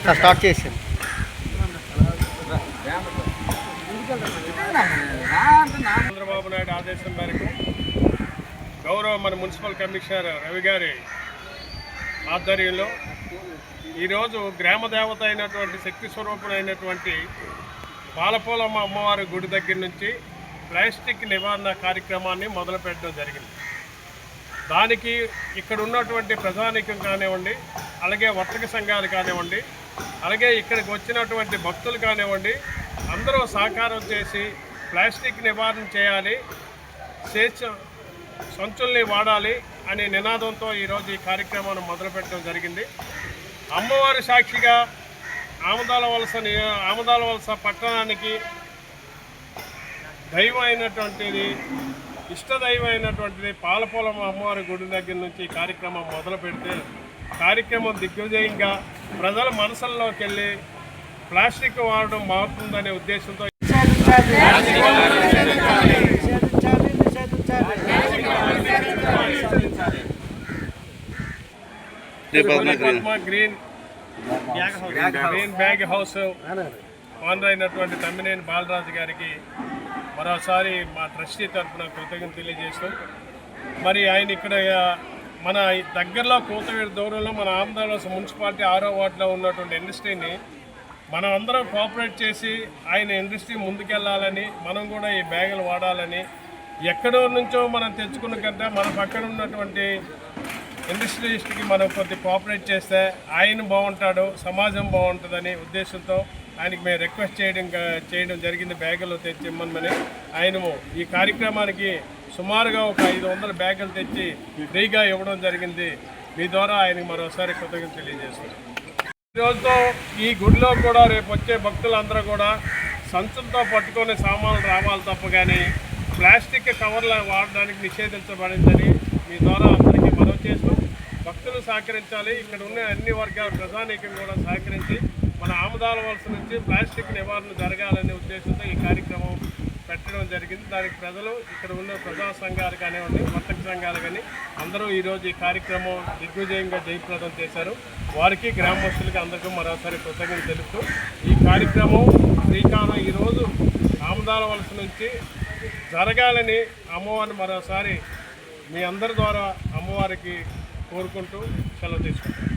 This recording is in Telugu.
స్టార్ట్ చేసాను చంద్రబాబు నాయుడు ఆదేశం మేరకు గౌరవ మన మున్సిపల్ కమిషనర్ రవి గారి ఆధ్వర్యంలో ఈరోజు గ్రామ దేవత అయినటువంటి శక్తి స్వరూపుడైనటువంటి పాలపోలమ్మ అమ్మవారి గుడి దగ్గర నుంచి ప్లాస్టిక్ నివారణ కార్యక్రమాన్ని మొదలుపెట్టడం జరిగింది. దానికి ఇక్కడ ఉన్నటువంటి ప్రజానీకం కానివ్వండి అలాగే వర్తక సంఘాలు కానివ్వండి అలాగే ఇక్కడికి వచ్చినటువంటి భక్తులు కానివ్వండి అందరూ సహకారం చేసి ప్లాస్టిక్ నివారణ చేయాలి స్వేచ్ఛ సంచుల్ని వాడాలి అనే నినాదంతో ఈరోజు ఈ కార్యక్రమాన్ని మొదలుపెట్టడం జరిగింది. అమ్మవారి సాక్షిగా ఆమదాల వలస ఆమదాల వలస పట్టణానికి దైవం అయినటువంటిది ఇష్టదైవం అయినటువంటిది పాలపొలం అమ్మవారి గుడి దగ్గర నుంచి ఈ కార్యక్రమం మొదలు పెడితే కార్యక్రమం దిగ్విజయంగా ప్రజల మనసుల్లోకి వెళ్ళి ప్లాస్టిక్ వాడడం మారుతుందనే ఉద్దేశంతో green green bag house owner అయినటువంటి తమ్మినేని బాలరాజు గారికి మరోసారి మా ట్రస్టీ తరఫున కృతజ్ఞత తెలియజేస్తూ మరి ఆయన ఇక్కడ మన దగ్గరలో కోతవేడు దూరంలో మన ఆంధ్రప్రదేశ్ మున్సిపాలిటీ ఆరో వార్డులో ఉన్నటువంటి ఇండస్ట్రీని మనం అందరం కోఆపరేట్ చేసి ఆయన ఇండస్ట్రీ ముందుకెళ్ళాలని మనం కూడా ఈ బ్యాగులు వాడాలని ఎక్కడో నుంచో మనం తెచ్చుకున్న కంటే మన పక్కన ఉన్నటువంటి ఇండస్ట్రియలిస్ట్కి మనం కొద్ది కోఆపరేట్ చేస్తే ఆయన బాగుంటాడు సమాజం బాగుంటుందని ఉద్దేశంతో ఆయనకి మేము రిక్వెస్ట్ చేయడం చేయడం జరిగింది బ్యాగులు తెచ్చి ఇమ్మని ఆయన ఈ కార్యక్రమానికి సుమారుగా ఒక ఐదు వందల బ్యాగులు తెచ్చి ఫ్రీగా ఇవ్వడం జరిగింది. మీ ద్వారా ఆయనకి మరోసారి కృతజ్ఞత తెలియజేస్తున్నాం. ఈరోజుతో ఈ గుడిలో కూడా రేపు వచ్చే భక్తులందరూ కూడా సంచులతో పట్టుకొని సామాన్లు రావాలి తప్ప కానీ ప్లాస్టిక్ కవర్లు వాడడానికి నిషేధించబడిందని మీ ద్వారా అందరికీ మనవి చేస్తూ భక్తులు సహకరించాలి. ఇక్కడ ఉన్న అన్ని వర్గాల ప్రజానీకం కూడా సహకరించి మన ఆముదాల వలస నుంచి ప్లాస్టిక్ నివారణ జరగాలనే ఉద్దేశంతో ఈ కార్యక్రమం పెట్టడం జరిగింది. దానికి ప్రజలు ఇక్కడ ఉన్న ప్రజా సంఘాలు కానివ్వండి వర్తక సంఘాలు కానీ అందరూ ఈరోజు ఈ కార్యక్రమం దిగ్విజయంగా జయప్రదం చేశారు. వారికి గ్రామస్తులకి అందరికీ మరోసారి కృతజ్ఞత తెలుపుతూ ఈ కార్యక్రమం శ్రీకారం ఈరోజు ఆమదాల వలస నుంచి జరగాలని అమ్మవారిని మరోసారి మీ అందరి ద్వారా అమ్మవారికి కోరుకుంటూ సెలవు తీసుకుంటాం.